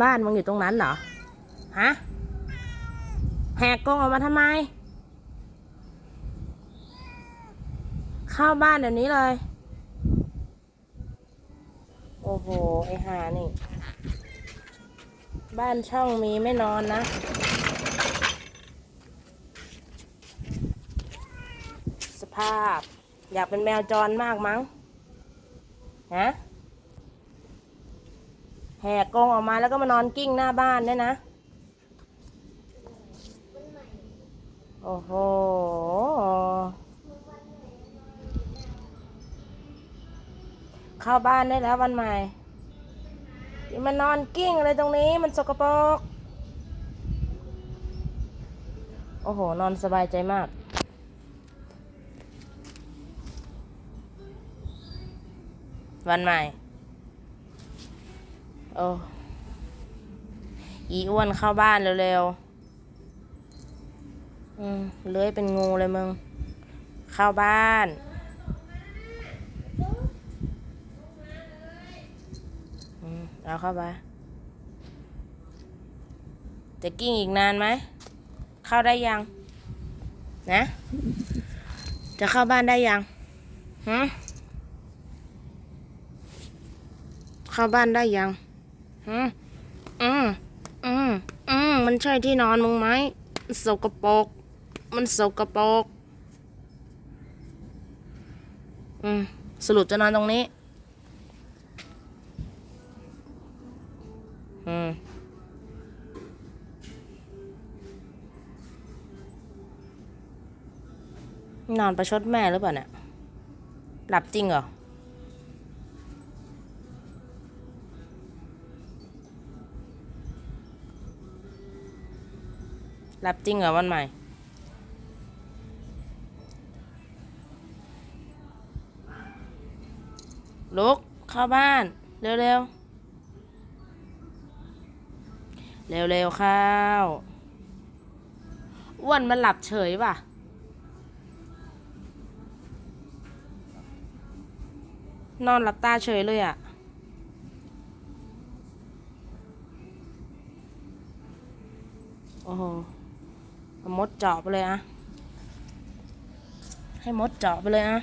บ้านมึงอยู่ตรงนั้นเหรอ ฮะ แหกกรงออกมาทำไม เข้าบ้านเดี๋ยวนี้เลย โอ้โห ไอหานี่ บ้านช่องมีไม่นอนนะ สภาพ อยากเป็นแมวจรมากมั้ง ฮะ แหกกรงออกมาแล้วก็มานอนกิ้งหน้าบ้านเนี่ยนะ โอ้โห เข้าบ้านได้แล้ววันใหม่อย่มานอนกิ้งอะไรตรงนี้มันสกปรก โอ้โห นอนสบายใจมากวันใหม่ โอ้อีอ้วนเข้าบ้านเร็วๆ อืมเลื้อยเป็นงูเลยมึง เข้าบ้านอืมเอาเข้าไปจะกิ้งอีกนานไหม เข้าได้ยัง นะ จะเข้าบ้านได้ยังฮึเข้าบ้านได้ยัง ฮึอืมอืมอืมมันใช่ที่นอนมึงไหมมันสกปรกมันสกปรกอืมสรุปจะนอนตรงนี้ อืมนอนประชดแม่หรือเปล่าเนี่ย หลับจริงเหรอ หลับจริงเหรอวันใหม่ ลุก เข้าบ้าน เร็วเร็วเร็วเร็วๆเข้าวอ้วนมันหลับเฉยป่ะ นอนหลับตาเฉยเลยอะ่ะโอ้โห มดเจาะไปเลยอะให้มดเจาะไปเลยอะ